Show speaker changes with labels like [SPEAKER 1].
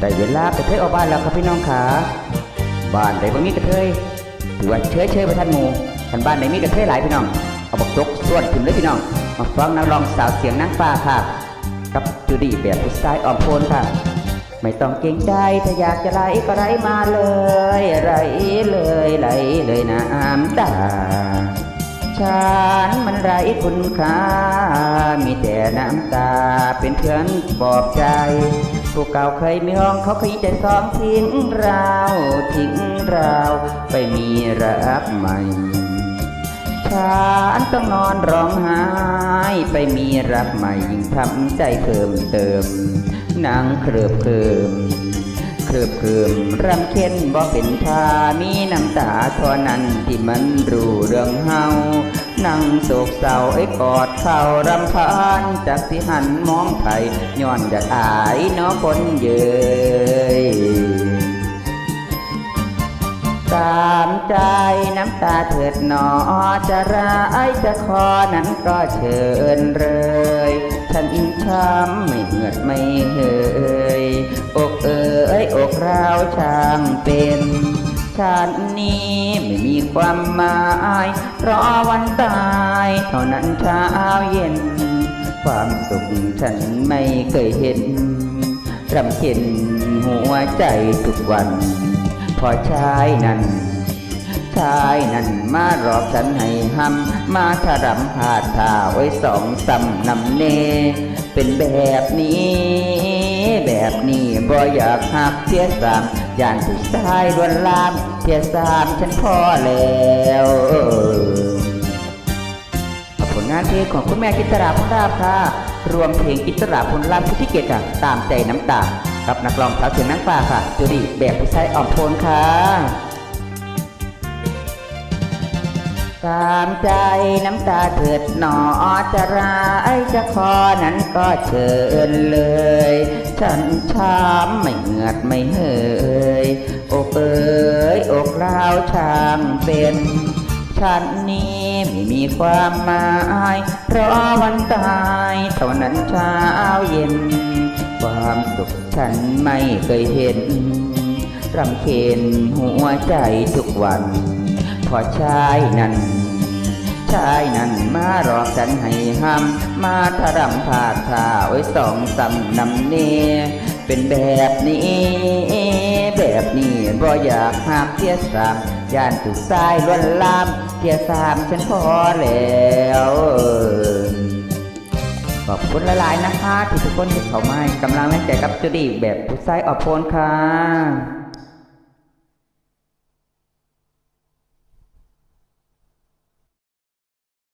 [SPEAKER 1] ได้เวลากระเทยออกบ้านแล้วครับพี่น้องขาบ้านใดบ่มีกระเทยถือว่าเชยเชยไปท่านหมูท่านบ้านไหนมีกระเทยหลายพี่น้องเอาบักจกส่วนถึงเลยพี่น้อง มาฟังนักร้องสาวเสียงนางฟ้าค่ะ กับจูดี้แบบผู้ชายอ่อมโพนค่ะ ไม่ต้องเกรงใจถ้าอยากจะไหลก็ไหลมาเลยไหลเลยไหลเลยน้ำตาฉันมันไร้คุณค่ามีแต่น้ำตาเป็นเพื่อนปลอบใจ ผู้เก่าเคยมีห้องเขาเคยใจสองทิ้งเราทิ้งเราไปมีรักใหม่ฉันต้องนอนร้องไห้ไปมีรักใหม่ยิ่งทำใจเพิ่มเติมนางเครือบเคิมเครือบเคลิมรำเค็นบ่เป็นทามีน้ำตาเท่านั้นที่มันรู้เรื่องเฮา นั่งโศกเศร้าไอ้กอดเข่ารำพานจากที่หันมองไผย้อนอยากอายน้อคนเยยตามใจน้ำตาเถิดหนอจะร้ายจะคอนั้นก็เชิญเลยฉันช้ำไม่เหงือดไม่เหยอกเอ๋ยอกเราวช่างเป็น ฉันนี้ไม่มีความหมายรอวันตายเท่านั้นเช้าเย็น ความสุขฉันไม่เคยเห็นรำเค็นหัวใจทุกวัน พอชายนั้นชายนั้นมารอบฉันให้หำมาถรำหาดท่าไว้สองสำนำเน เป็นแบบนี้ แบบนี้บ่อยากหักเทียสาม ย่านผู้ชายลวนลามเทียสามฉันพอแล้วผลงานเพลงของคุณแม่กิตราพลราบค่ะ รวมเพลงกิตราพลราบที่เกตค่ะ ตามใจน้ำตา กับนักร้องสาวเสียงนางฟ้าค่ะจูดี้แบบผู้ชายอ่อมโทนค่ะตามใจน้ำตาเถิดหนอจะร้ายจะคอนั้นก็เชิญเลย ฉันช้ำไม่ งือดไม่เหยอกเอ๋ยอกราวช่างเป็นฉันนี้ไม่มีความหมายรอวันตายเท่านั้นเช้าเย็น ความสุขฉันไม่เคยเห็นรำเค็นหัวใจทุกวัน พอชายนั้นชายนั้นมารอฉันให้ห้ำมาทรำผาดท่าไว้สองสำนำเน เป็นแบบนี้ แบบนี้บ่อยากหามเทียสามย่านถูกตายล้วนลามเทียสามฉันพอแล้วขอบคุณหลายๆนะคะ ที่ทุกคนที่เข้ามาให้กำลังแรงใจกับจุดีแบบผู้ชายออกโพนค่ะ